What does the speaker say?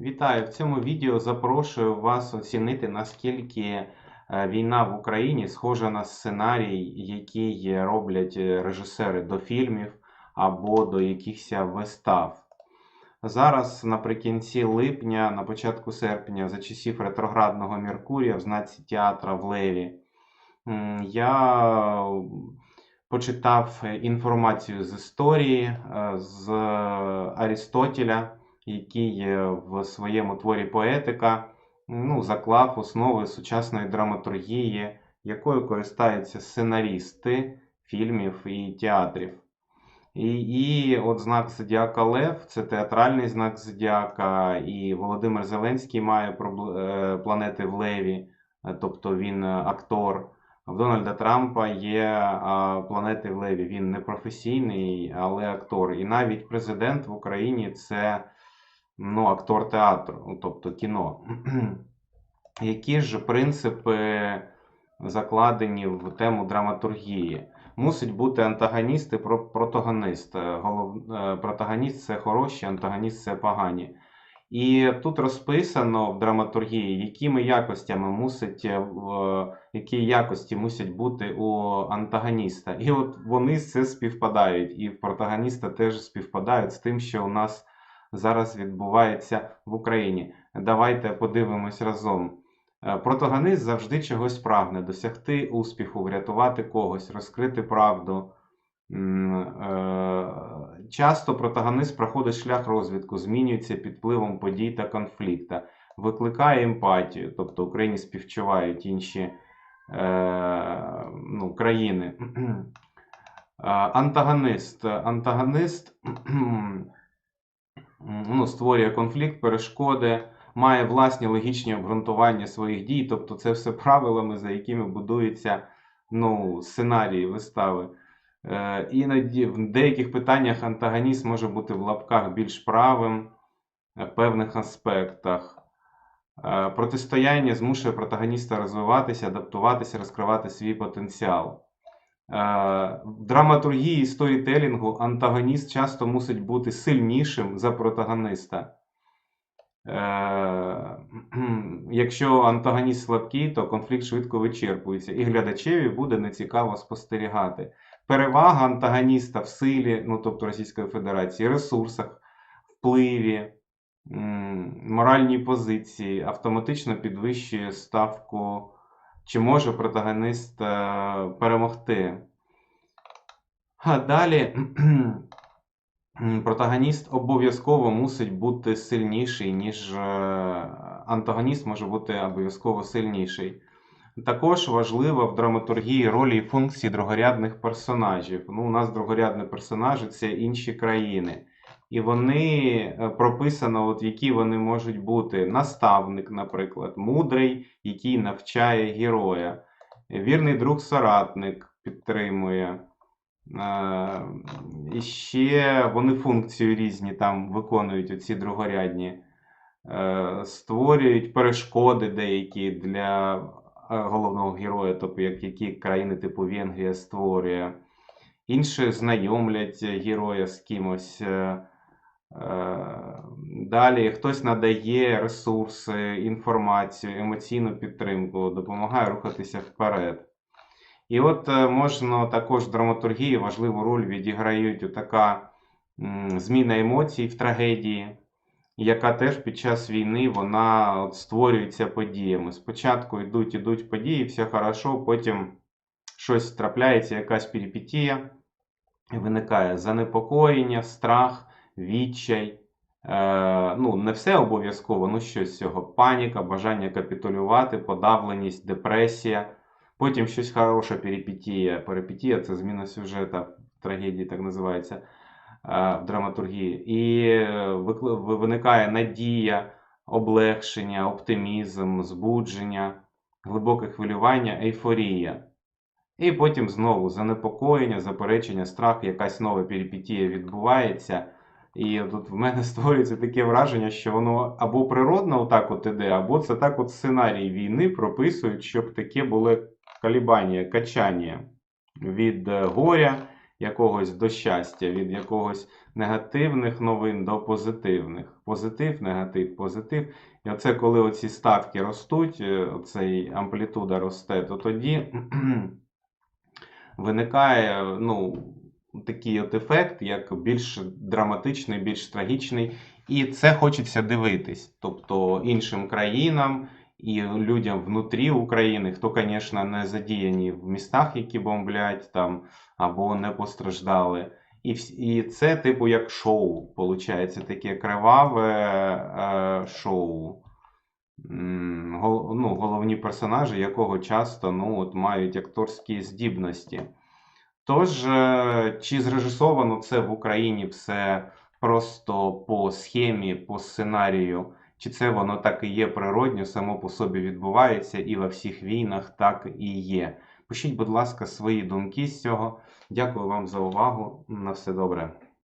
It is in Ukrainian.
Вітаю! В цьому відео запрошую вас оцінити, наскільки е, війна в Україні схожа на сценарій, який роблять е, режисери до фільмів або до якихось вистав. Зараз, наприкінці липня, на початку серпня, за часів ретроградного Меркурія в знаці театра в Леві, я почитав е, інформацію з історії з Арістотеля, який е, в своєму творі поетика ну, заклав основи сучасної драматургії, якою користаються сценарісти фільмів і театрів. І, і от знак Зодіака Лев це театральний знак Зодіака, і Володимир Зеленський має е, планети в Леві, е, тобто він актор. В Дональда Трампа є планети в Леві. Він не професійний, але актор. І навіть президент в Україні це ну, актор театру, ну, тобто кіно. Які ж принципи закладені в тему драматургії? Мусить бути антагоніст і про- протагоніст. Е, е, це хороші, антагоніст це погані. І тут розписано в драматургії, якими якостями мусить, е, які якості мусять бути у антагоніста. І от вони це співпадають, і в протагоніста теж співпадають з тим, що у нас зараз відбувається в Україні. Давайте подивимось разом. Е, Протагонист завжди чогось прагне, досягти успіху, врятувати когось, розкрити правду. Е, Часто протагонист проходить шлях розвитку, змінюється під впливом подій та конфлікта, викликає емпатію, тобто Україні співчувають інші е, ну, країни. Антагонист. Антагонист ну, створює конфлікт, перешкоди, має власні логічні обґрунтування своїх дій, тобто це все правилами, за якими будуються ну, сценарії вистави. Е, іноді в деяких питаннях антагоніст може бути в лапках більш правим в певних аспектах. Е, протистояння змушує протагоніста розвиватися, адаптуватися, розкривати свій потенціал. Е, В драматургії сторітелінгу антагоніст часто мусить бути сильнішим за протагониста. Е, Якщо антагоніст слабкий, то конфлікт швидко вичерпується, і глядачеві буде нецікаво спостерігати. Перевага антагоніста в силі, ну тобто Російської Федерації, ресурсах, впливі, моральній позиції автоматично підвищує ставку, чи може протагонист е, перемогти. А далі протагоніст обов'язково мусить бути сильніший, ніж е, антагоніст може бути обов'язково сильніший. Також важлива в драматургії ролі і функції другорядних персонажів. Ну, у нас другорядні персонажі це інші країни. І вони е, прописано, от які вони можуть бути. Наставник, наприклад, мудрий, який навчає героя. Вірний друг соратник підтримує. Е, І ще вони функцію різні там виконують оці другорядні. Е, Створюють перешкоди деякі для головного героя, тобто як які країни типу Венгрія створює. Інші знайомлять героя з кимось. Далі хтось надає ресурси, інформацію, емоційну підтримку, допомагає рухатися вперед. І от е, можна також в драматургії важливу роль відіграють така зміна емоцій в трагедії, яка теж під час війни вона от створюється подіями. Спочатку йдуть, ідуть події, все хорошо, потім щось трапляється, якась перипетія, виникає занепокоєння, страх, відчай. Е, ну, не все обов'язково, ну щось з цього. Паніка, бажання капітулювати, подавленість, депресія. Потім щось хороше, перипетія. Перипетія це зміна сюжета трагедії, так називається е, в драматургії. І е, виникає надія, облегшення, оптимізм, збудження, глибоке хвилювання, ейфорія. І потім знову занепокоєння, заперечення, страх, якась нова перипетія відбувається. І тут в мене створюється таке враження, що воно або природно отак от іде, або це так от сценарій війни прописують, щоб таке були колебання, качання від е, горя, якогось до щастя, від якогось негативних новин до позитивних. Позитив, негатив, позитив. І оце коли оці ставки ростуть, е, оцей амплітуда росте, то тоді виникає ну, такий от ефект, як більш драматичний, більш трагічний. І це хочеться дивитись. Тобто іншим країнам і людям внутрі України, хто, звісно, не задіяні в містах, які бомблять там, або не постраждали. І, і це, типу, як шоу, виходить, таке криваве е, шоу. Гол- ну, головні персонажі, якого часто ну, от, мають акторські здібності. Тож, е, чи зрежисовано це в Україні все просто по схемі, по сценарію, чи це воно так і є природньо, само по собі відбувається, і во всіх війнах так і є. Пишіть, будь ласка, свої думки з цього. Дякую вам за увагу. На все добре.